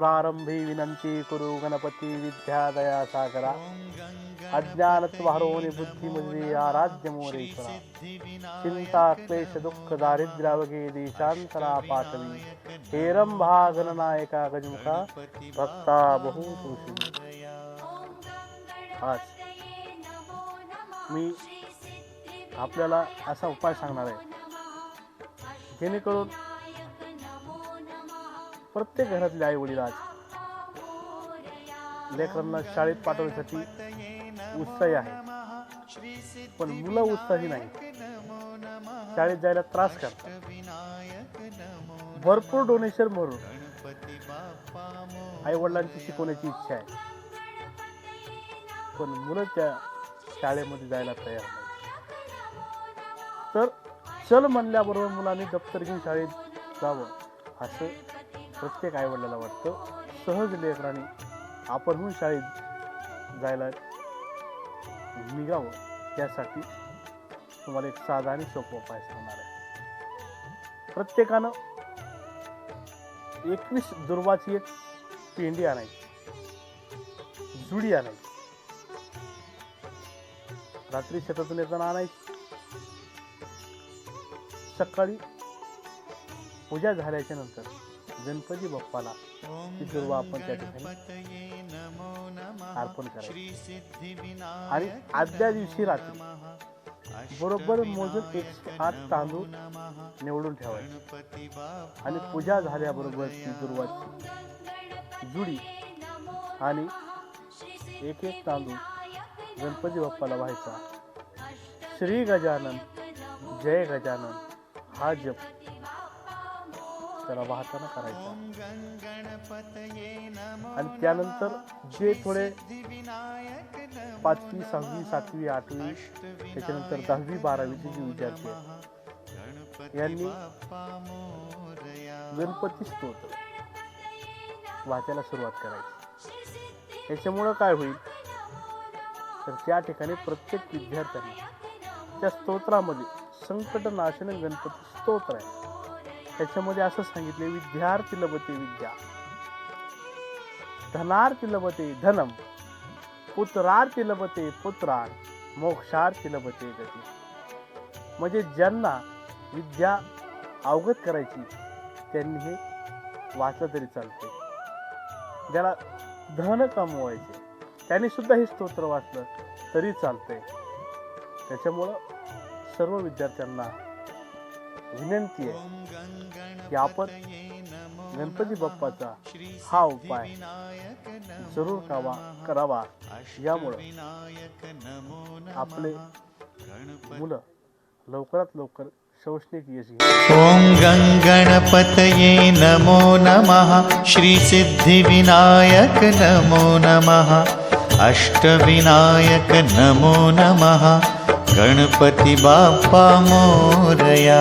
प्रारंभी विनंती कुरु गणपती विद्यादया सागरा। अज्ञानत्वहरोनि बुद्धिमती आराध्य मोरेश्वरा चिंता क्लेश दुःख दारिद्र्यावगे देशांतरा पाठवी हेरंभा गणनायका गजमुखा। भक्ता बहु तुळशी आज मी आपल्याला असा उपाय सांगणार आहे. जेणेकरून प्रत्येक घरातले आई वडील आज लेकरांना शाळेत पाठवण्यासाठी उत्साही आहे पण मुलं उत्साही नाही. शाळेत जायला त्रास करतात. भरपूर डोनेशन भरून आई वडिलांची शिकवण्याची इच्छा आहे. पण मुलं त्या शाळेमध्ये जायला तयार नाही तर चल म्हणल्याबरोबर मुलांनी दप्तर घेऊन शाळेत जावं असं प्रत्येक आईवडिलाला वाटतं सहज लेकरांनी आपणहून शाळेत जायला निघावं. त्यासाठी तुम्हाला एक साधा आणि सोपं उपाय सांगणार आहे. प्रत्येकानं एकवीस दुर्वाची एक पेंडी आणायची. जुडी आणायची. रात्री शेतातून येताना आणायची. सकाळी पूजा झाल्याच्यानंतर गणपती बाप्पाला ती दुर्वा आपण त्या ठिकाणी अर्पण करायची. आणि आदल्या दिवशी रात्री बरोबर मोजून एकशे आठ तांदूळ निवडून ठेवायचे. आणि पूजा झाल्याबरोबर ती दुर्वाची जुडी आणि एक एक तांदूळ गणपती बाप्पाला व्हायचा. श्री गजानन जय गजानन हा जप. त्याला वाहताना करायचा. आणि त्यानंतर जे थोडे पाचवी सहावी सातवी आठवी त्याच्यानंतर दहावी बारावीचे जे विद्यार्थी आहेत यांनी गणपती स्तोत्र वाचायला सुरुवात करायची. याच्यामुळं काय होईल? तर त्या ठिकाणी प्रत्येक विद्यार्थ्यांना त्या स्तोत्रामध्ये संकटनाशन गणपती स्तोत्र आहे. त्याच्यामध्ये असं सांगितले विद्यार्थी लभते विद्या. धनार्थी लभते धनम. पुत्रार्थी लभते पुत्रान मोक्षार्थी लभते गती. म्हणजे ज्यांना विद्या अवगत करायची त्यांनी हे वाचलं तरी चालते ज्याला धन कमवायचे त्यांनी सुद्धा हे स्तोत्र वाचलं तरी चालतंय. त्याच्यामुळं सर्व विद्यार्थ्यांना विनंती आहे की आपण गणपती बाप्पाचा हा उपाय जरूर करावा करावा. यामुळं आपले मुलं लवकरात लवकर ओम यश घेईल नमो नमः. श्रीसिद्धिविनायक नमो नमः. अष्टविनायक नमो नमः. गणपति बाप्पा मोरया.